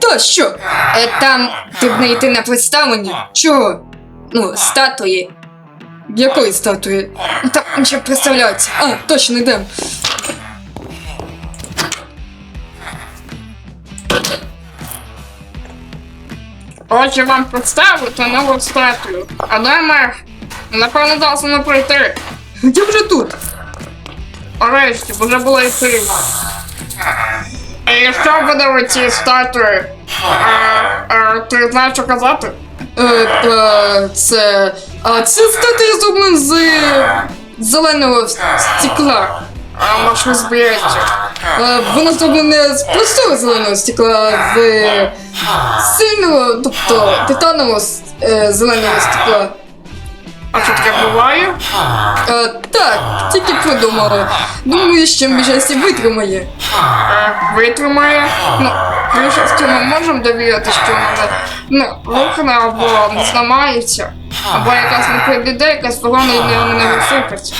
Та що? Е, там потрібно йти на представлення. Чого? Ну, статуї. Якої статуї? Ну, Там ще представляються. А, точно йдемо. Хочу вам представити нову статую. А де мер? Напевно, должно прийти. Я вже тут. Нарешті, вже було йти. І що буде у цій статуї? Е, е, ти знаєш, що казати? Е, це. А це статуя зроблена з зеленого стекла. А може. Е, Вона зроблена з простого зеленого стекла, з сильного, тобто титанового е, зеленого стекла. А що таке буває? Е, так, тільки придумала. Думаю, що більшості витримає. Е, витримає. Ну, більшості ми можемо довірити, що вона ну, рухне або не зламається. Або якась не прийде, якась ворона і не, не розсипеться.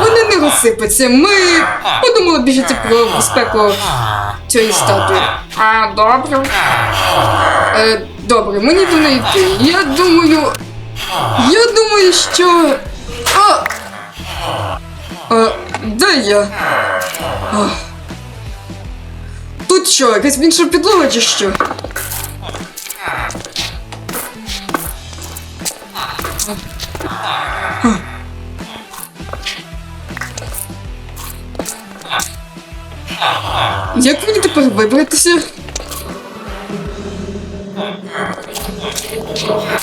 Вони не розсипаться. Ми подумали більше про безпеку цієї статуї. А, добре. Е, добре, мені до неї йти. Я думаю. Я думаю, що. А! А, де я? А. Тут що, якась інша підлога чи що? Як мені тепер вибратися?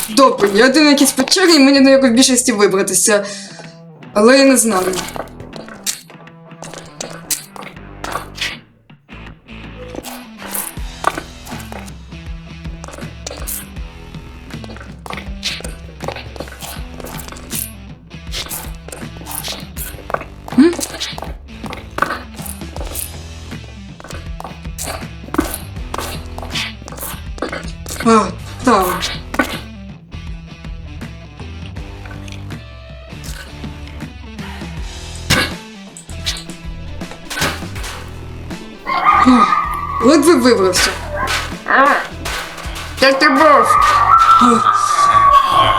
Добре, я один якийсь печері мені на якої більшості вибратися. Але я не знаю. Там. Ледве вибрався. Де ти був?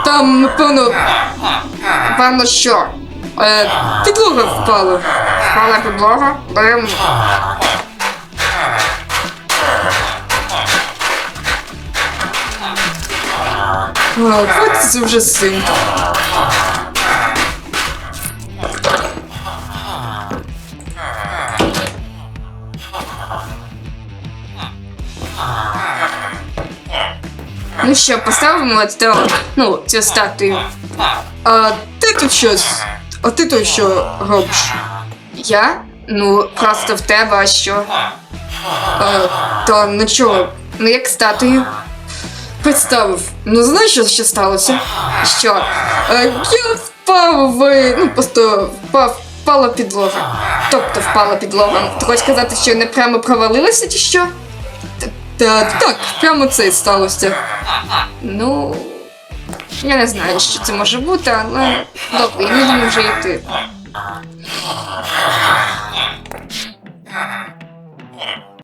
Там, напевно, Певно, що? е, підлога впала. Спала підлога? Дивно. А, хватиться вже цим. Ну що, поставимо цю, ну, цю статую. А ти тут щось. А ти тут що робиш? Я? Ну, просто в тебе, а що? А, та нічого. Ну як статую? Представив. Ну знаєш, що ще сталося? Що? Е, я впав в. Ну, просто впав, впала підлога. Тобто впала підлога. Ти хочеш сказати, що не прямо провалилася чи що? Та так, прямо це і сталося. Ну. Я не знаю, що це може бути, але добре, я не думаю вже йти.